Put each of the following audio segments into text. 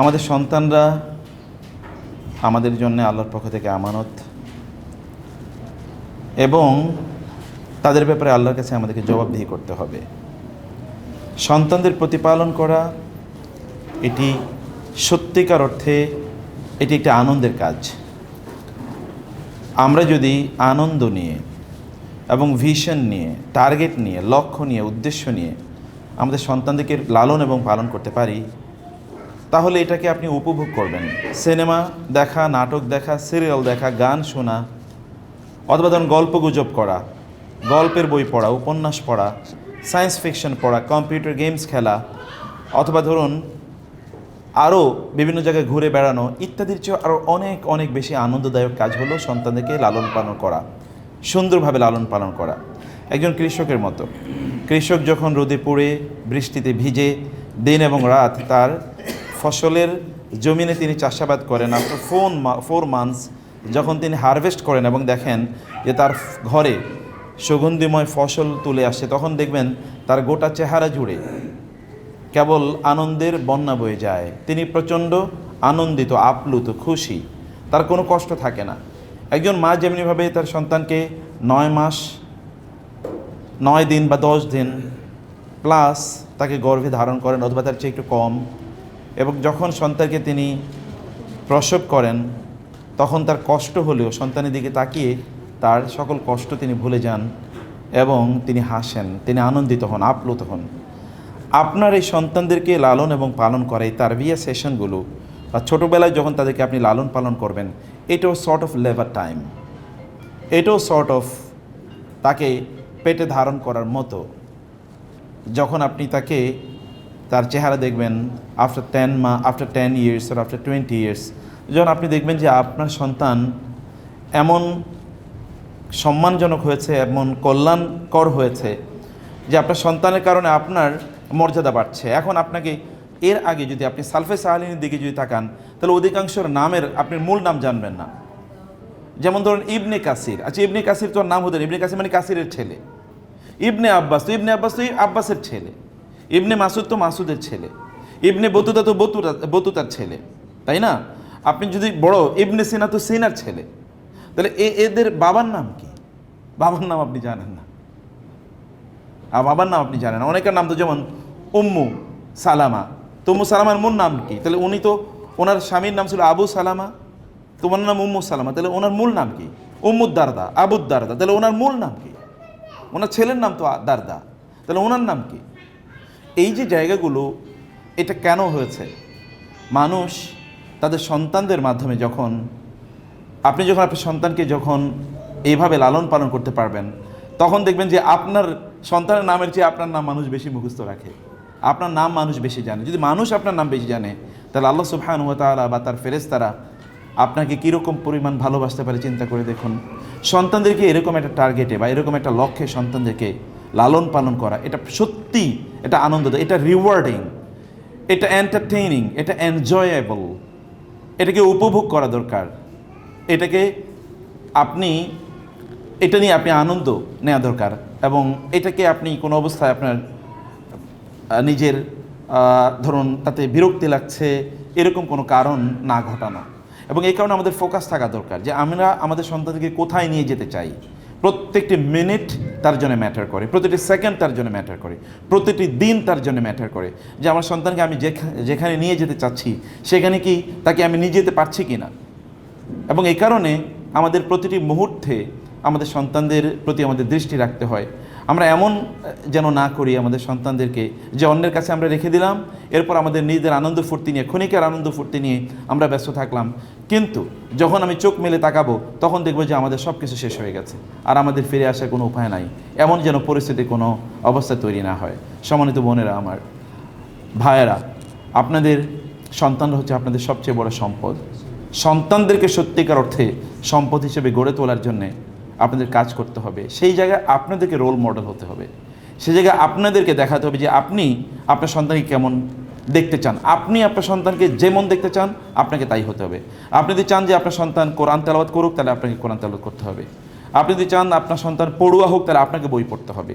আমাদের সন্তানরা আমাদের জন্য আল্লাহর পক্ষ থেকে আমানত এবং তাদের ব্যাপারে আল্লাহর কাছে আমাদেরকে জবাবদিহি করতে হবে। সন্তানদের প্রতিপালন করা এটি সত্যিকার অর্থে এটি একটি আনন্দের কাজ। আমরা যদি আনন্দ নিয়ে এবং ভিশন নিয়ে, টার্গেট নিয়ে, লক্ষ্য নিয়ে, উদ্দেশ্য নিয়ে আমাদের সন্তানদেরকে লালন এবং পালন করতে পারি তাহলে এটাকে আপনি উপভোগ করবেন। সিনেমা দেখা, নাটক দেখা, সিরিয়াল দেখা, গান শোনা, অথবা ধরুন গল্প গুজব করা, গল্পের বই পড়া, উপন্যাস পড়া, সায়েন্স ফিকশন পড়া, কম্পিউটার গেমস খেলা, অথবা ধরুন আরও বিভিন্ন জায়গায় ঘুরে বেড়ানো ইত্যাদির চেয়ে আরও অনেক অনেক বেশি আনন্দদায়ক কাজ হলো সন্তানদেরকে লালন পালন করা, সুন্দরভাবে লালন পালন করা। একজন কৃষকের মতো। কৃষক যখন রোদে পড়ে, বৃষ্টিতে ভিজে, দিন এবং রাত তার ফসলের জমিনে তিনি চাষাবাদ করেন আফটার ফোন ফোর মান্থস যখন তিনি হারভেস্ট করেন এবং দেখেন যে তার ঘরে সুগন্ধিময় ফসল তুলে আসে, তখন দেখবেন তার গোটা চেহারা জুড়ে কেবল আনন্দের বন্যা বয়ে যায়। তিনি প্রচণ্ড আনন্দিত, আপ্লুত, খুশি। তার কোনো কষ্ট থাকে না। একজন মা যেমনিভাবে তার সন্তানকে নয় মাস, নয় দিন বা দশ দিন প্লাস তাকে গর্ভে ধারণ করেন অথবা তার চেয়ে একটু কম এবং যখন সন্তানকে তিনি প্রসব করেন, তখন তার কষ্ট হলেও সন্তানের দিকে তাকিয়ে তার সকল কষ্ট তিনি ভুলে যান এবং তিনি হাসেন, তিনি আনন্দিত হন, আপ্লুত হন। আপনার এই সন্তানদেরকে লালন এবং পালন করা এই তারবিয়া সেশনগুলো বা ছোটোবেলায় যখন তাদেরকে আপনি লালন পালন করবেন, এটাও সর্ট অফ লেবার টাইম এটাও সর্ট অফ তাকে পেটে ধারণ করার মতো। যখন আপনি তাকে তার চেহারা দেখবেন আফটার টেন মা আফটার টেন ইয়ার্স আর আফটার টোয়েন্টি ইয়ার্স যখন আপনি দেখবেন যে আপনার সন্তান এমন সম্মানজনক হয়েছে, এমন কল্যাণকর হয়েছে যে আপনার সন্তানের কারণে আপনার মর্যাদা বাড়ছে। এখন আপনাকে এর আগে যদি আপনি সালফে সাহালিনের দিকে যদি তাকান, তাহলে অধিকাংশর নামের আপনি মূল নাম জানবেন না। যেমন ধরুন ইবনে কাসির। আচ্ছা ইবনে কাসির তোর নাম হতেন ইবনে কাসির মানে কাসিরের ছেলে। ইবনে আব্বাস তো, ইবনে আব্বাস তো আব্বাসের ছেলে। ইবনে মাসুদ তো মাসুদের ছেলে। ইবনে বতুতা তো বতুতা বতুতার ছেলে। তাই না? আপনি যদি বড়, ইবনে সিনা তো সিনার ছেলে। তাহলে এ, এদের বাবার নাম কি? বাবার নাম আপনি জানেন না। আর বাবার নাম আপনি জানেন অনেকের নাম তো যেমন উম্মু সালামা। তো উম্মু সালামার মূল নাম কি? তাহলে উনি তো, ওনার স্বামীর নাম ছিল আবু সালামা। তোমার নাম উম্মু সালামা। তাহলে ওনার মূল নাম কি? উম্মুদ দারদা, আবুদ দারদা। তাহলে ওনার মূল নাম কি? ওনার ছেলের নাম তো দারদা। তাহলে ওনার নাম কি? এই যে জায়গাগুলো, এটা কেন হয়েছে? মানুষ তাদের সন্তানদের মাধ্যমে যখন, আপনি যখন আপনার সন্তানকে যখন এইভাবে লালন পালন করতে পারবেন, তখন দেখবেন যে আপনার সন্তানের নামের চেয়ে আপনার নাম মানুষ বেশি মুখস্থ রাখে। আপনার নাম মানুষ বেশি জানে। যদি মানুষ আপনার নাম বেশি জানে, তাহলে আল্লাহ সুবহান তাআলা বা তার ফেরেশতারা আপনাকে কীরকম পরিমাণ ভালোবাসতে পারে, চিন্তা করে দেখুন। সন্তানদেরকে এরকম একটা টার্গেটে বা এরকম একটা লক্ষ্যে সন্তানদেরকে লালন পালন করা, এটা সত্যি, এটা আনন্দ, এটা রিওয়ার্ডিং এটা এন্টারটেইনিং এটা এনজয়েবল এটাকে উপভোগ করা দরকার। এটাকে আপনি, এটা নিয়ে আপনি আনন্দ নেওয়া দরকার এবং এটাকে আপনি কোনো অবস্থায় আপনার নিজের ধরুন তাতে বিরক্তি লাগছে, এরকম কোনো কারণ না ঘটানো। এবং এই কারণে আমাদের ফোকাস থাকা দরকার যে আমরা আমাদের সন্তানকে কোথায় নিয়ে যেতে চাই। প্রত্যেকটি মিনিট তার জন্য ম্যাটার করে, প্রতিটি সেকেন্ড তার জন্য ম্যাটার করে, প্রতিটি দিন তার জন্য ম্যাটার করে। যে আমার সন্তানকে আমি যেখা- যেখানে নিয়ে যেতে চাচ্ছি, সেখানে কি তাকে আমি নিয়ে যেতে পারছি কি না এবং এই কারণে আমাদের প্রতিটি মুহূর্তে আমাদের সন্তানদের প্রতি আমাদের দৃষ্টি রাখতে হয়। আমরা এমন যেন না করি আমাদের সন্তানদেরকে যে অন্যের কাছে আমরা রেখে দিলাম, এরপর আমাদের নিজেদের আনন্দ ফুর্তি নিয়ে, ক্ষণিকের আনন্দ ফুর্তি নিয়ে আমরা ব্যস্ত থাকলাম। কিন্তু যখন আমি চোখ মেলে তাকাবো, তখন দেখব যে আমাদের সব কিছু শেষ হয়ে গেছে, আর আমাদের ফিরে আসার কোনো উপায় নাই। এমন যেন পরিস্থিতি কোনো অবস্থা তৈরি না হয়। সম্মানিত বোনেরা আমার, ভাইয়েরা, আপনাদের সন্তানরা হচ্ছে আপনাদের সবচেয়ে বড় সম্পদ। সন্তানদেরকে সত্যিকার অর্থে সম্পদ হিসেবে গড়ে তোলার জন্যে আপনাদের কাজ করতে হবে। সেই জায়গায় আপনাদেরকে রোল মডেল হতে হবে। সেই জায়গায় আপনাদেরকে দেখাতে হবে যে আপনি আপনার সন্তানকে কেমন দেখতে চান। আপনি আপনার সন্তানকে যেমন দেখতে চান, আপনাকে তাই হতে হবে। আপনি যদি চান যে আপনার সন্তান কোরআন তেলাওয়াত করুক, তাহলে আপনাকে কোরআন তেলাওয়াত করতে হবে। আপনি যদি চান আপনার সন্তান পড়ুয়া হোক, তাহলে আপনাকে বই পড়তে হবে।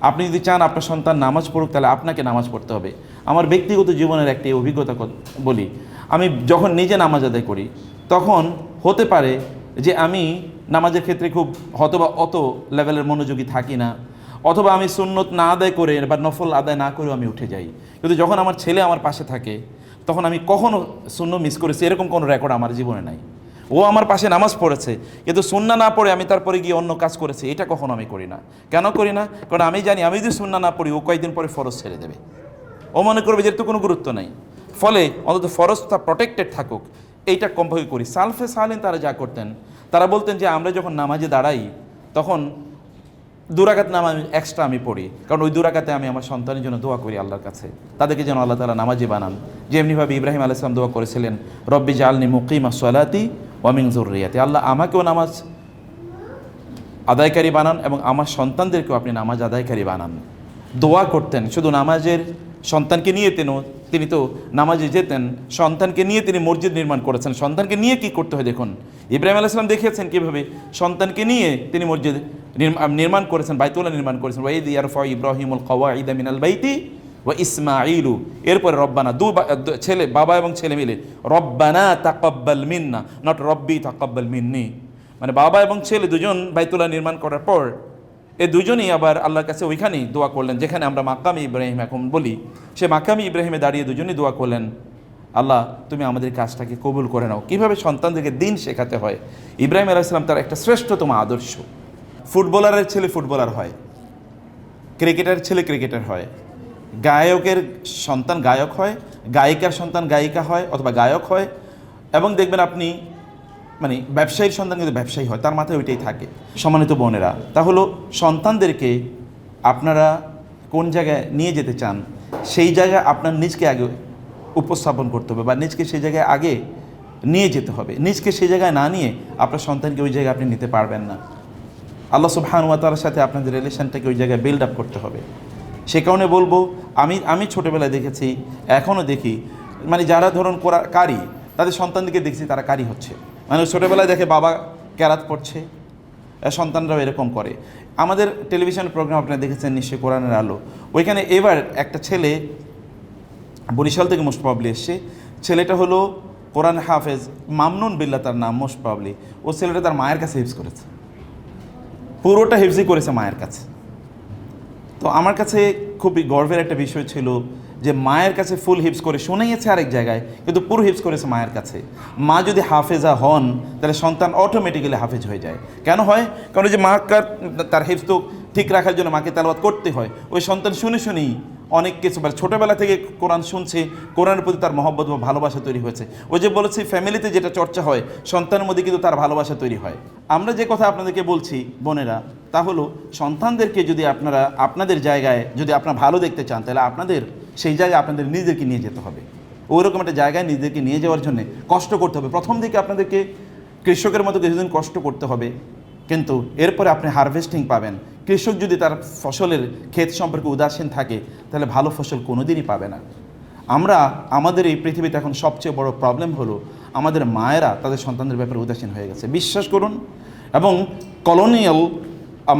আপনি যদি চান আপনার সন্তান নামাজ পড়ুক, তাহলে আপনাকে নামাজ পড়তে হবে। আমার ব্যক্তিগত জীবনের একটি অভিজ্ঞতা বলি। আমি যখন নিজে নামাজ আদায় করি, তখন হতে পারে যে আমি নামাজের ক্ষেত্রে খুব হতবা অত লেভেলের মনোযোগী থাকি না, অথবা আমি সুন্নত না আদায় করে বা নফল আদায় না করেও আমি উঠে যাই। কিন্তু যখন আমার ছেলে আমার পাশে থাকে, তখন আমি কখনো শূন্য মিস করেছি, এরকম কোনো রেকর্ড আমার জীবনে নাই। ও আমার পাশে নামাজ পড়েছে, কিন্তু সুন্না না পড়ে আমি তারপরে গিয়ে অন্য কাজ করেছি, এটা কখনো আমি করি না। কেন করি না? কারণ আমি জানি, আমি যদি সুন্না না পড়ি, ও কয়েকদিন পরে ফরজ ছেড়ে দেবে। ও মনে করবে যে তো কোনো গুরুত্ব নাই। ফলে অন্তত ফরজটা প্রোটেক্টেড থাকুক। এইটা কমভাবে করি। সালফে সালিন তারা যা করতেন, তারা বলতেন যে আমরা যখন নামাজে দাঁড়াই, তখন দুরাকাত নামাজ এক্সট্রা আমি পড়ি। কারণ ওই দুরাকাতে আমি আমার সন্তানের জন্য দোয়া করি আল্লাহর কাছে। তাদেরকে যেন আল্লাহ তালা নামাজি বানান। যেমনিভাবে ইব্রাহিম আলাইসলাম দোয়া করেছিলেন, রব্বি জালনি মুকিমা সলাতি ওয়ামিং জরুরিয়াতি আল্লাহ আমাকেও নামাজ আদায়কারী বানান এবং আমার সন্তানদেরকেও আপনি নামাজ আদায়কারী বানান। দোয়া করতেন, শুধু নামাজের সন্তানকে নিয়ে তিনি তিনি তো নামাজে যেতেন, সন্তানকে নিয়ে তিনি মসজিদ নির্মাণ করেছেন। সন্তানকে নিয়ে কি করতে হয় দেখুন? ইব্রাহিম আলাইসলাম দেখিয়েছেন কীভাবে? সন্তানকে নিয়ে তিনি মসজিদ নির্মা- নির্মাণ করেছেন, বাইতুল্লাহ নির্মাণ করেছেন। ওয়াইদ ইয়ারফা ইব্রাহিমুল কওয়া ইদা মিনাল বাইতি ও ইসমাইলু এরপরে রব্বানা, দু ছেলে, বাবা এবং ছেলে মিলে রব্বানা তাকব্বাল মিন্না নট রব্বি তাকাব্বাল মিন্নি। মানে বাবা এবং ছেলে দুজন বাইতুল্লাহ নির্মাণ করার পর এ দুজনেই আবার আল্লাহর কাছে ওইখানেই দোয়া করলেন, যেখানে আমরা মাকামি ইব্রাহিম এখন বলি। সে মাকামি ইব্রাহিমে দাঁড়িয়ে দুজনেই দোয়া করলেন, আল্লাহ, তুমি আমাদের কাজটাকে কবুল করে নাও। কীভাবে সন্তানদেরকে দিন শেখাতে হয়? ইব্রাহিম আলাইসলাম তার একটা শ্রেষ্ঠতম আদর্শ। ফুটবলারের ছেলে ফুটবলার হয়, ক্রিকেটারের ছেলে ক্রিকেটার হয়। গায়কের সন্তান গায়ক হয়, গায়িকার সন্তান গায়িকা হয় অথবা গায়ক হয়। এবং দেখবেন আপনি মানে ব্যবসায়ীর সন্তান কিন্তু ব্যবসায়ী হয়, তার মাথায় ওইটাই থাকে। সম্মানিত বোনেরা, তা হলো সন্তানদেরকে আপনারা কোন জায়গায় নিয়ে যেতে চান, সেই জায়গায় আপনার নিজকে আগে উপস্থাপন করতে হবে বা নিজকে সেই জায়গায় আগে নিয়ে যেতে হবে। নিজকে সেই জায়গায় না নিয়ে আপনার সন্তানকে ওই জায়গায় আপনি নিতে পারবেন না। আল্লাহ সুবহানুয়াতার সাথে আপনাদের রিলেশনটাকে ওই জায়গায় বিল্ড আপ করতে হবে। সে কারণে বলব, আমি আমি ছোটোবেলায় দেখেছি, এখনও দেখি মানে যারা ধরুন কোরা, কারি, তাদের সন্তানদেরকে দেখছি তারা কারি হচ্ছে। মানে ছোটোবেলায় দেখে বাবা ক্যারাত পড়ছে সন্তানরাও এরকম করে। আমাদের টেলিভিশন প্রোগ্রাম আপনারা দেখেছেন নিশ্চয়ই কোরআনের আলো। ওইখানে এবার একটা ছেলে বরিশাল থেকে মোস্ট প্রবলি এসছে। ছেলেটা হলো কোরআন হাফেজ মামনুন বিল্লা তার নাম মোস্ট প্রবলি ও ছেলেটা তার মায়ের কাছে হিফজ করেছে। পুরোটা হিফজি করেছে মায়ের কাছে। তো আমার কাছে খুবই গর্বের একটা বিষয় ছিল যে মায়ের কাছে ফুল হিপস করে শুনাইয়েছে আরেক জায়গায়, কিন্তু পুরো হিপস করেছে মায়ের কাছে। মা যদি হাফেজা হন, তাহলে সন্তান অটোমেটিক্যালি হাফেজ হয়ে যায়। কেন হয়? কারণ যে মা কার- তার হিপস তো ঠিক রাখার জন্য মাকে তালাবাত করতে হয়। ওই সন্তান শুনে শুনেই অনেক কিছু মানে ছোটোবেলা থেকে কোরআন শুনছে, কোরআনের প্রতি তার মহব্বত বা ভালোবাসা তৈরি হয়েছে। ওই যে বলেছি ফ্যামিলিতে যেটা চর্চা হয়, সন্তানের মধ্যে কিন্তু তার ভালোবাসা তৈরি হয়। আমরা যে কথা আপনাদেরকে বলছি, বোনেরা, তা হলো সন্তানদেরকে যদি আপনারা, আপনাদের জায়গায় যদি আপনারা ভালো দেখতে চান, তাহলে আপনাদের সেই জায়গায় আপনাদের নিজেদেরকে নিয়ে যেতে হবে। ওইরকম একটা জায়গায় নিজেদেরকে নিয়ে যাওয়ার জন্য কষ্ট করতে হবে। প্রথম দিকে আপনাদেরকে কৃষকের মতো কিছুদিন কষ্ট করতে হবে, কিন্তু এরপরে আপনি হারভেস্টিং পাবেন। কৃষক যদি তার ফসলের ক্ষেত সম্পর্কে উদাসীন থাকে, তাহলে ভালো ফসল কোনোদিনই পাবে না। আমরা, আমাদের এই পৃথিবীতে এখন সবচেয়ে বড় প্রবলেম হলো, আমাদের মায়েরা তাদের সন্তানদের ব্যাপারে উদাসীন হয়ে গেছে। বিশ্বাস করুন, এবং কলোনিয়াল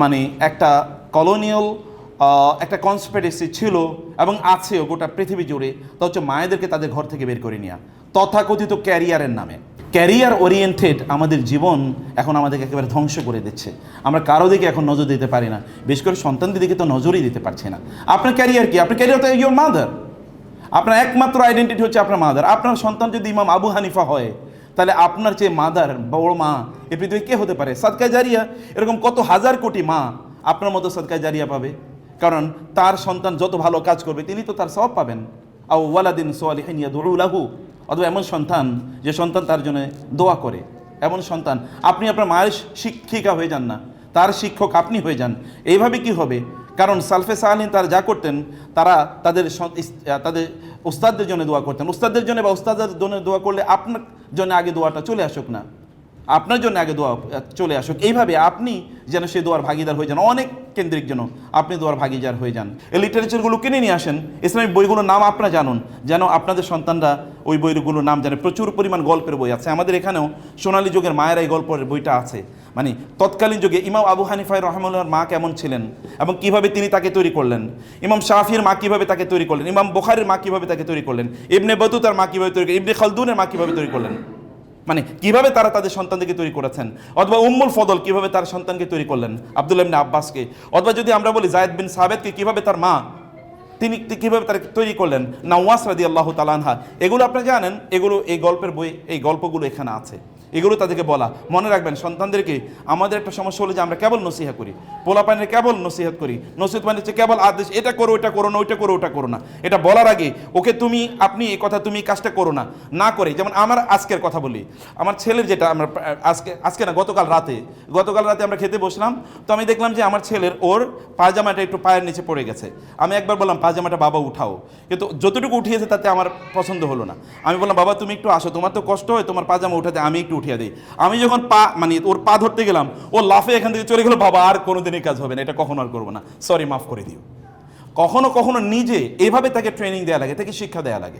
মানে একটা কলোনিয়াল একটা কনসপিরেসি ছিল এবং আছেও গোটা পৃথিবী জুড়ে, তা হচ্ছে মায়েদেরকে তাদের ঘর থেকে বের করে নেওয়া তথাকথিত ক্যারিয়ারের নামে। ক্যারিয়ার ওরিয়েন্টেড আমাদের জীবন এখন আমাদেরকে একেবারে ধ্বংস করে দিচ্ছে। আমরা কারও দিকে এখন নজর দিতে পারি না। বিশেষ করে সন্তানদের দিকে তো নজরই দিতে পারছি না। আপনার ক্যারিয়ার কি? আপনার ক্যারিয়ার তো ইয়োর মাদার আপনার একমাত্র আইডেন্টিটি হচ্ছে আপনার মাদার আপনার সন্তান যদি ইমাম আবু হানিফা হয়, তাহলে আপনার যে মাদার বড় মা, এ পৃথিবী কে হতে পারে? সাদকা জারিয়া, এরকম কত হাজার কোটি মা আপনার মতো সাদকা জারিয়া পাবে? কারণ তার সন্তান যত ভালো কাজ করবে, তিনি তো তার সব পাবেন। আউ ওয়ালাদিন সোয়ালিহিন ইয়াদুলাহু অথবা এমন সন্তান যে সন্তান তার জন্য দোয়া করে। এমন সন্তান, আপনি আপনার মায়ের শিক্ষিকা হয়ে যান না, তার শিক্ষক আপনি হয়ে যান। এইভাবে কি হবে? কারণ সালফে সাহালিন তারা যা করতেন, তারা তাদের তাদের উস্তাদদের জন্য দোয়া করতেন। উস্তাদদের জন্য বা উস্তাদের জন্য দোয়া করলে আপনার জন্য আগে দোয়াটা চলে আসুক না। আপনার জন্য আগে দোয়া চলে আসুক। এইভাবে আপনি যেন সেই দোয়ার ভাগিদার হয়ে যান, অনেক কেন্দ্রিক যেন আপনি দোয়ার ভাগিদার হয়ে যান। এই লিটারেচারগুলো কিনে নিয়ে আসেন, ইসলামিক বইগুলোর নাম আপনারা জানুন, যেন আপনাদের সন্তানরা ওই বইগুলোর নাম জানে। প্রচুর পরিমাণ গল্পের বই আছে। আমাদের এখানেও সোনালী যুগের মায়ের এই গল্পের বইটা আছে। মানে তৎকালীন যুগে ইমাম আবু হানিফাই রহমাল্লাহর মা কেমন ছিলেন এবং কীভাবে তিনি তাকে তৈরি করলেন? ইমাম শাফির মা কীভাবে তাকে তৈরি করলেন? ইমাম বোখারের মা কীভাবে তাকে তৈরি করলেন? ইবনে বতুতার মা কীভাবে তৈরি করলেন? ইবনে খালদুনের মা কীভাবে তৈরি করলেন? মানে কীভাবে তারা তাদের সন্তানদেরকে তৈরি করেছেন? অথবা উম্মুল ফদল কীভাবে তার সন্তানকে তৈরি করলেন? আব্দুল ইবনে আব্বাসকে। অথবা যদি আমরা বলি জায়দ বিন সাবেদকে কীভাবে তার মা, তিনি কীভাবে তার তৈরি করলেন? নাওয়াস রাদি আল্লাহ তালানহা এগুলো আপনি জানেন, এগুলো এই গল্পের বই, এই গল্পগুলো এখানে আছে। এগুলো তাদেরকে বলা। মনে রাখবেন, সন্তানদেরকে আমাদের একটা সমস্যা হলো যে আমরা কেবল নসিহা করি। পোলাপানের কেবল নসিহত করি। নসিহত মানে হচ্ছে কেবল আদেশ, এটা করো এটা করো না, ওইটা করো ওটা করো না। এটা বলার আগে ওকে তুমি, আপনি এই কথা তুমি কাজটা করো না। না করে, যেমন আমার আজকের কথা বলি। আমার ছেলের যেটা আমরা, আজকে আজকে না, গতকাল রাতে গতকাল রাতে আমরা খেতে বসলাম, তো আমি দেখলাম যে আমার ছেলের ওর পায়জামাটা একটু পায়ের নিচে পড়ে গেছে। আমি একবার বললাম, পায়জামাটা বাবা, উঠাও। কিন্তু যতটুকু উঠিয়েছে তাতে আমার পছন্দ হলো না। আমি বললাম, বাবা, তুমি একটু আসো, তোমার তো কষ্ট হয়, তোমার পায়জামা উঠাতে আমি একটু উঠিয়ে দেয় আমি যখন পা মানে ওর পা ধরতে গেলাম, ও লাফে এখান থেকে চলে গেলো, বাবা, আর কোনো দিনই কাজ হবে না, এটা কখনো আর করব না। সরি, মাফ করে দিও। কখনো কখনো নিজে এভাবে তাকে ট্রেনিং দেওয়া লাগে, তাকে শিক্ষা দেওয়া লাগে।